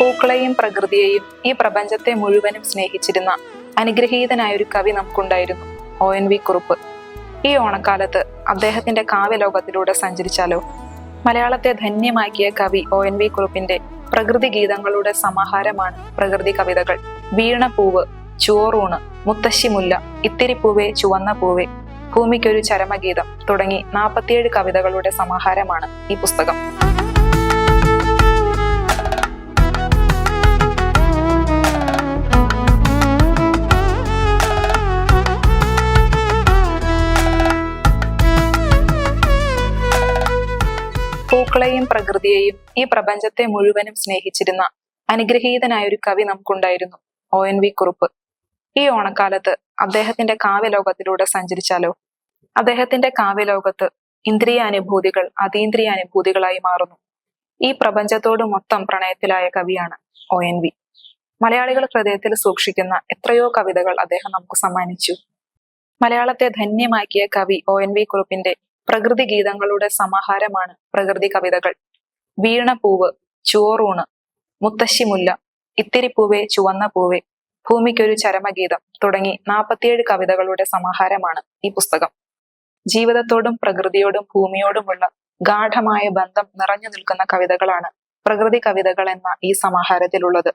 പൂക്കളെയും പ്രകൃതിയെയും ഈ പ്രപഞ്ചത്തെ മുഴുവനും സ്നേഹിച്ചിരുന്ന അനുഗ്രഹീതനായ ഒരു കവി നമുക്കുണ്ടായിരുന്നു. O N V Kurup. ഈ ഓണക്കാലത്ത് അദ്ദേഹത്തിന്റെ കാവ്യലോകത്തിലൂടെ സഞ്ചരിച്ചാലോ? മലയാളത്തെ ധന്യമാക്കിയ കവി ഒ എൻ വി കുറുപ്പിന്റെ പ്രകൃതി ഗീതങ്ങളുടെ സമാഹാരമാണ് പ്രകൃതി കവിതകൾ. വീണപൂവ് ചോറൂണ് മുത്തശ്ശിമുല്ല ഇത്തിരിപ്പൂവേ ചുവന്ന പൂവേ ഭൂമിക്കൊരു ചരമഗീതം തുടങ്ങി നാൽപ്പത്തിയേഴ് കവിതകളുടെ സമാഹാരമാണ് ഈ പുസ്തകം. പൂക്കളെയും പ്രകൃതിയെയും ഈ പ്രപഞ്ചത്തെ മുഴുവനും സ്നേഹിച്ചിരുന്ന അനുഗ്രഹീതനായ ഒരു കവി നമുക്കുണ്ടായിരുന്നു ഒ എൻ വി കുറുപ്പ്. ഈ ഓണക്കാലത്ത് അദ്ദേഹത്തിന്റെ കാവ്യലോകത്തിലൂടെ സഞ്ചരിച്ചാലോ? അദ്ദേഹത്തിന്റെ കാവ്യലോകത്ത് ഇന്ദ്രിയാനുഭൂതികൾ അതീന്ദ്രിയാനുഭൂതികളായി മാറുന്നു. ഈ പ്രപഞ്ചത്തോട് മൊത്തം പ്രണയത്തിലായ കവിയാണ് ഒ എൻ വി. മലയാളികൾ ഹൃദയത്തിൽ സൂക്ഷിക്കുന്ന എത്രയോ കവിതകൾ അദ്ദേഹം നമുക്ക് സമ്മാനിച്ചു. മലയാളത്തെ ധന്യമാക്കിയ കവി ഒ എൻ വി കുറുപ്പിന്റെ പ്രകൃതി ഗീതങ്ങളുടെ സമാഹാരമാണ് പ്രകൃതി കവിതകൾ. വീണപൂവ് ചോറൂണ് മുത്തശ്ശിമുല്ല ഇത്തിരിപ്പൂവേ ചുവന്ന പൂവേ ഭൂമിക്കൊരു ചരമഗീതം തുടങ്ങി നാൽപ്പത്തിയേഴ് കവിതകളുടെ സമാഹാരമാണ് ഈ പുസ്തകം. ജീവിതത്തോടും പ്രകൃതിയോടും ഭൂമിയോടുമുള്ള ഗാഠമായ ബന്ധം നിറഞ്ഞു നിൽക്കുന്ന കവിതകളാണ് പ്രകൃതി കവിതകൾ എന്ന ഈ സമാഹാരത്തിലുള്ളത്.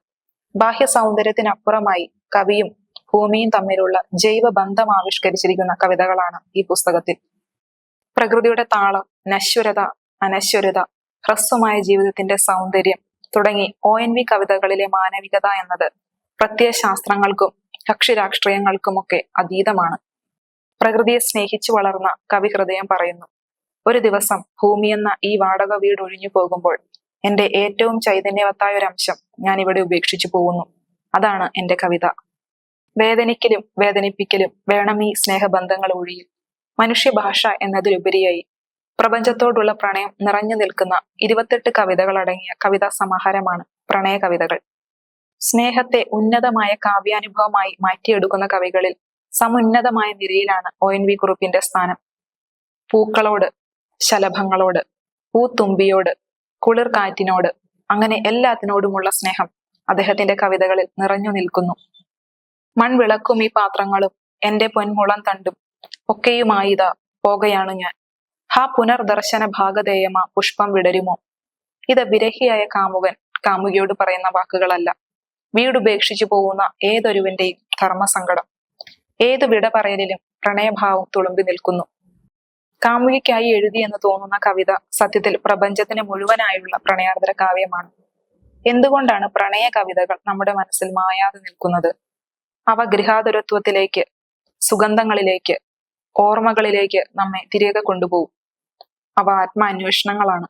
ബാഹ്യ സൗന്ദര്യത്തിനപ്പുറമായി കവിയും ഭൂമിയും തമ്മിലുള്ള ജൈവ ബന്ധം ആവിഷ്കരിച്ചിരിക്കുന്ന കവിതകളാണ് ഈ പുസ്തകത്തിൽ. പ്രകൃതിയുടെ താളം നശ്വരത അനശ്വരത ഹ്രസ്വമായ ജീവിതത്തിന്റെ സൗന്ദര്യം തുടങ്ങി ഒ എൻ വി കവിതകളിലെ മാനവികത എന്നത് പ്രത്യയശാസ്ത്രങ്ങൾക്കും കക്ഷിരാഷ്ട്രീയങ്ങൾക്കുമൊക്കെ അതീതമാണ്. പ്രകൃതിയെ സ്നേഹിച്ചു വളർന്ന കവി ഹൃദയം പറയുന്നു ഒരു ദിവസം ഭൂമി എന്ന ഈ വാടക വീട് ഒഴിഞ്ഞു പോകുമ്പോൾ എന്റെ ഏറ്റവും ചൈതന്യവത്തായ ഒരു അംശം ഞാൻ ഇവിടെ ഉപേക്ഷിച്ചു പോകുന്നു. അതാണ് എന്റെ കവിത. വേദനിക്കലും വേദനിപ്പിക്കലും വേണം ഈ സ്നേഹബന്ധങ്ങൾ ഒഴിയിൽ മനുഷ്യഭാഷ എന്നതിലുപരിയായി പ്രപഞ്ചത്തോടുള്ള പ്രണയം നിറഞ്ഞു നിൽക്കുന്ന ഇരുപത്തെട്ട് കവിതകൾ അടങ്ങിയ കവിതാ സമാഹാരമാണ് പ്രണയ കവിതകൾ. സ്നേഹത്തെ ഉന്നതമായ കാവ്യാനുഭവമായി മാറ്റിയെടുക്കുന്ന കവികളിൽ സമുന്നതമായ നിരയിലാണ് ഒ എൻ വി കുറുപ്പിന്റെ സ്ഥാനം. പൂക്കളോട് ശലഭങ്ങളോട് പൂത്തുമ്പിയോട് കുളിർ കാറ്റിനോട് അങ്ങനെ എല്ലാത്തിനോടുമുള്ള സ്നേഹം അദ്ദേഹത്തിന്റെ കവിതകളിൽ നിറഞ്ഞു നിൽക്കുന്നു. മൺവിളക്കും ഈ പാത്രങ്ങളും എന്റെ പൊന്മുളം തണ്ടും ഒക്കെയുമായിതാ പോകയാണ് ഞാൻ. ഹാ പുനർദർശന ഭാഗധേയമ പുഷ്പം വിടരുമോ? ഇത് വിരഹിയായ കാമുകൻ കാമുകിയോട് പറയുന്ന വാക്കുകളല്ല. വീടുപേക്ഷിച്ചു പോകുന്ന ഏതൊരുവന്റെയും ധർമ്മസങ്കടം ഏത് വിട പറയലിലും പ്രണയഭാവം തുളുമ്പി നിൽക്കുന്നു. കാമുകിക്കായി എഴുതിയെന്ന് തോന്നുന്ന കവിത സത്യത്തിൽ പ്രപഞ്ചത്തിന് മുഴുവനായുള്ള പ്രണയാർദ്ര കാവ്യമാണ്. എന്തുകൊണ്ടാണ് പ്രണയ കവിതകൾ നമ്മുടെ മനസ്സിൽ മായാതെ നിൽക്കുന്നത്? അവ ഗൃഹാതുരത്വത്തിലേക്ക് സുഗന്ധങ്ങളിലേക്ക് ഓർമ്മകളിലേക്ക് നമ്മെ തിരികെ കൊണ്ടുപോകും. അവ ആത്മാന്വേഷണങ്ങളാണ്.